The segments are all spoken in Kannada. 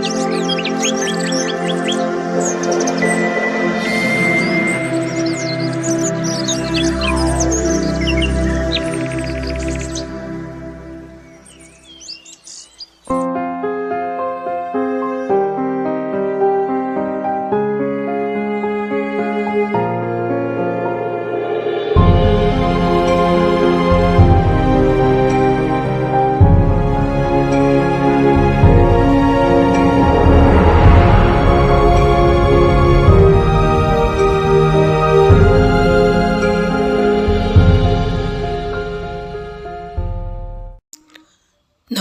Música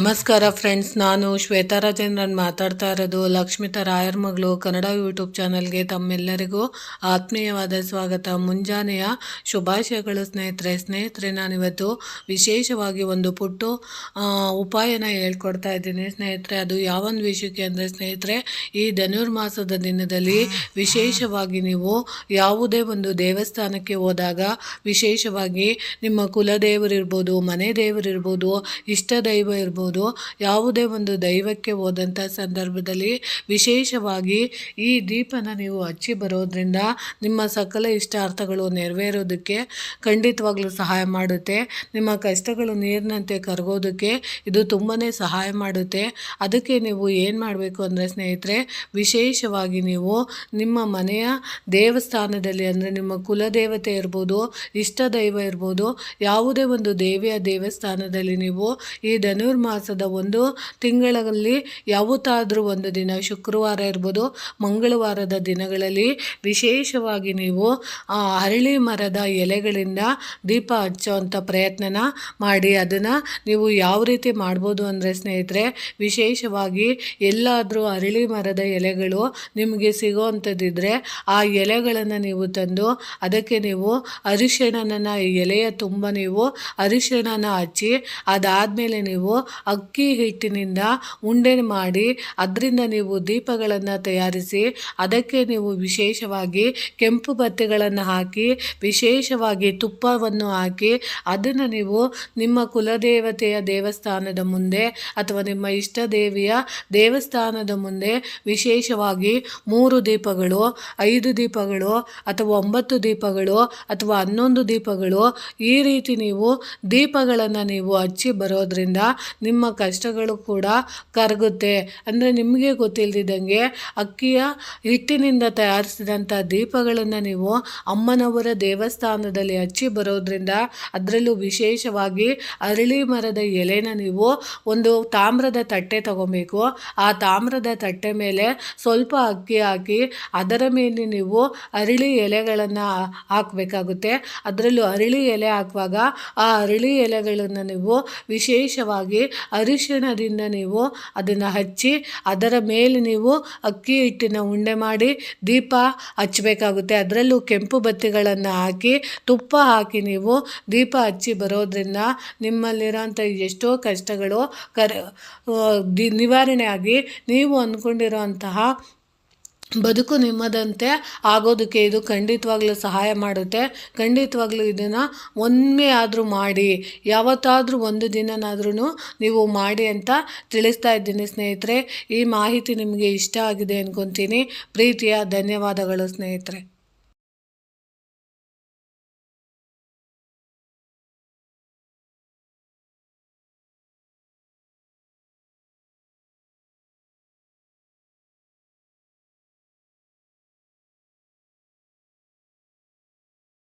ನಮಸ್ಕಾರ ಫ್ರೆಂಡ್ಸ್, ನಾನು ಶ್ವೇತಾ ರಾಜೇಂದ್ರನ್ ಮಾತಾಡ್ತಾ ಇರೋದು ಲಕ್ಷ್ಮಿತಾ ರಾಯರ್ ಮಗಳು ಕನ್ನಡ ಯೂಟ್ಯೂಬ್ ಚಾನಲ್ಗೆ ತಮ್ಮೆಲ್ಲರಿಗೂ ಆತ್ಮೀಯವಾದ ಸ್ವಾಗತ. ಮುಂಜಾನೆಯ ಶುಭಾಶಯಗಳು ಸ್ನೇಹಿತರೆ. ಸ್ನೇಹಿತರೆ, ನಾನಿವತ್ತು ವಿಶೇಷವಾಗಿ ಒಂದು ಪುಟ್ಟು ಉಪಾಯನ ಹೇಳ್ಕೊಡ್ತಾ ಇದ್ದೀನಿ. ಸ್ನೇಹಿತರೆ, ಅದು ಯಾವೊಂದು ವಿಷಯಕ್ಕೆ ಅಂದರೆ ಸ್ನೇಹಿತರೆ, ಈ ಧನುರ್ಮಾಸದ ದಿನದಲ್ಲಿ ವಿಶೇಷವಾಗಿ ನೀವು ಯಾವುದೇ ಒಂದು ದೇವಸ್ಥಾನಕ್ಕೆ ಹೋದಾಗ ವಿಶೇಷವಾಗಿ ನಿಮ್ಮ ಕುಲದೇವರಿರ್ಬೋದು ಮನೆ ದೇವರಿರ್ಬೋದು ಇಷ್ಟ ದೈವ ಇರ್ಬೋದು ಯಾವುದೇ ಒಂದು ದೈವಕ್ಕೆ ಹೋದಂಥ ಸಂದರ್ಭದಲ್ಲಿ ವಿಶೇಷವಾಗಿ ಈ ದೀಪನ ನೀವು ಹಚ್ಚಿ ಬರೋದ್ರಿಂದ ನಿಮ್ಮ ಸಕಲ ಇಷ್ಟಾರ್ಥಗಳು ನೆರವೇರೋದಕ್ಕೆ ಖಂಡಿತವಾಗ್ಲೂ ಸಹಾಯ ಮಾಡುತ್ತೆ. ನಿಮ್ಮ ಕಷ್ಟಗಳು ನೀರಿನಂತೆ ಕರಗೋದಕ್ಕೆ ಇದು ತುಂಬಾ ಸಹಾಯ ಮಾಡುತ್ತೆ. ಅದಕ್ಕೆ ನೀವು ಏನು ಮಾಡಬೇಕು ಅಂದರೆ ಸ್ನೇಹಿತರೆ, ವಿಶೇಷವಾಗಿ ನೀವು ನಿಮ್ಮ ಮನೆಯ ದೇವಸ್ಥಾನದಲ್ಲಿ ಅಂದರೆ ನಿಮ್ಮ ಕುಲದೇವತೆ ಇರ್ಬೋದು ಇಷ್ಟ ದೈವ ಇರ್ಬೋದು, ಯಾವುದೇ ಒಂದು ದೇವಿಯ ದೇವಸ್ಥಾನದಲ್ಲಿ ನೀವು ಈ ಧನುರ್ಮಾಸದ ಒಂದು ತಿಂಗಳಲ್ಲಿ ಯಾವತ್ತಾದರೂ ಒಂದು ದಿನ ಶುಕ್ರವಾರ ಇರ್ಬೋದು, ಮಂಗಳವಾರದ ದಿನಗಳಲ್ಲಿ ವಿಶೇಷವಾಗಿ ನೀವು ಅರಳಿ ಮರದ ಎಲೆಗಳಿಂದ ದೀಪ ಹಚ್ಚೋವಂಥ ಪ್ರಯತ್ನನ ಮಾಡಿ, ಅದನ್ನು ನೀವು ಯಾವ ರೀತಿ ಮಾಡ್ಬೋದು ಅಂದರೆ ಸ್ನೇಹಿತರೆ, ವಿಶೇಷವಾಗಿ ಎಲ್ಲಾದರೂ ಅರಳಿ ಮರದ ಎಲೆಗಳು ನಿಮಗೆ ಸಿಗೋವಂಥದ್ದಿದ್ರೆ ಆ ಎಲೆಗಳನ್ನು ನೀವು ತಂದು, ಅದಕ್ಕೆ ನೀವು ಅರಿಶಿಣನ ಎಲೆಯ ತುಂಬ ನೀವು ಅರಿಶಿಣನ ಹಚ್ಚಿ, ಅದಾದಮೇಲೆ ನೀವು ಅಕ್ಕಿ ಹಿಟ್ಟಿನಿಂದ ಉಂಡೆ ಮಾಡಿ ಅದರಿಂದ ನೀವು ದೀಪಗಳನ್ನು ತಯಾರಿಸಿ ಅದಕ್ಕೆ ನೀವು ವಿಶೇಷವಾಗಿ ಕೆಂಪು ಬತ್ತೆಗಳನ್ನು ಹಾಕಿ ವಿಶೇಷವಾಗಿ ತುಪ್ಪವನ್ನು ಹಾಕಿ ಅದನ್ನು ನೀವು ನಿಮ್ಮ ಕುಲದೇವತೆಯ ದೇವಸ್ಥಾನದ ಮುಂದೆ ಅಥವಾ ನಿಮ್ಮ ಇಷ್ಟ ದೇವಿಯ ದೇವಸ್ಥಾನದ ಮುಂದೆ ವಿಶೇಷವಾಗಿ ಮೂರು ದೀಪಗಳು, ಐದು ದೀಪಗಳು ಅಥವಾ ಒಂಬತ್ತು ದೀಪಗಳು ಅಥವಾ ಹನ್ನೊಂದು ದೀಪಗಳು ಈ ರೀತಿ ನೀವು ದೀಪಗಳನ್ನು ನೀವು ಹಚ್ಚಿ ಬರೋದ್ರಿಂದ ನಿಮ್ಮ ಕಷ್ಟಗಳು ಕೂಡ ಕರಗುತ್ತೆ. ಅಂದರೆ ನಿಮಗೆ ಗೊತ್ತಿಲ್ಲದಿದ್ದಂಗೆ ಅಕ್ಕಿಯ ಹಿಟ್ಟಿನಿಂದ ತಯಾರಿಸಿದಂಥ ದೀಪಗಳನ್ನು ನೀವು ಅಮ್ಮನವರ ದೇವಸ್ಥಾನದಲ್ಲಿ ಹಚ್ಚಿ ಬರೋದ್ರಿಂದ ಅದರಲ್ಲೂ ವಿಶೇಷವಾಗಿ ಅರಳಿ ಮರದ ಎಲೆನ ನೀವು ಒಂದು ತಾಮ್ರದ ತಟ್ಟೆ ತಗೊಬೇಕು. ಆ ತಾಮ್ರದ ತಟ್ಟೆ ಮೇಲೆ ಸ್ವಲ್ಪ ಅಕ್ಕಿ ಹಾಕಿ ಅದರ ಮೇಲೆ ನೀವು ಅರಳಿ ಎಲೆಗಳನ್ನು ಹಾಕಬೇಕಾಗುತ್ತೆ. ಅದರಲ್ಲೂ ಅರಳಿ ಎಲೆ ಹಾಕುವಾಗ ಆ ಅರಳಿ ಎಲೆಗಳನ್ನು ನೀವು ವಿಶೇಷವಾಗಿ ಅರಿಶಿಣದಿಂದ ನೀವು ಅದನ್ನು ಹಚ್ಚಿ ಅದರ ಮೇಲೆ ನೀವು ಅಕ್ಕಿ ಹಿಟ್ಟಿನ ಉಂಡೆ ಮಾಡಿ ದೀಪ ಹಚ್ಚಬೇಕಾಗುತ್ತೆ. ಅದರಲ್ಲೂ ಕೆಂಪು ಬತ್ತಿಗಳನ್ನು ಹಾಕಿ ತುಪ್ಪ ಹಾಕಿ ನೀವು ದೀಪ ಹಚ್ಚಿ ಬರೋದ್ರಿಂದ ನಿಮ್ಮಲ್ಲಿರೋಂಥ ಎಷ್ಟೋ ಕಷ್ಟಗಳು ಕರ ದಿ ನಿವಾರಣೆ ನೀವು ಅಂದ್ಕೊಂಡಿರೋಂತಹ ಬದುಕು ನಿಮ್ಮದಂತೆ ಆಗೋದಕ್ಕೆ ಇದು ಖಂಡಿತವಾಗ್ಲೂ ಸಹಾಯ ಮಾಡುತ್ತೆ. ಖಂಡಿತವಾಗ್ಲೂ ಇದನ್ನು ಒಮ್ಮೆ ಆದರೂ ಮಾಡಿ, ಯಾವತ್ತಾದರೂ ಒಂದು ದಿನನಾದ್ರೂ ನೀವು ಮಾಡಿ ಅಂತ ತಿಳಿಸ್ತಾ ಇದ್ದೀನಿ ಸ್ನೇಹಿತರೆ. ಈ ಮಾಹಿತಿ ನಿಮಗೆ ಇಷ್ಟ ಆಗಿದೆ ಅನ್ಕೊತೀನಿ. ಪ್ರೀತಿಯ ಧನ್ಯವಾದಗಳು ಸ್ನೇಹಿತರೆ.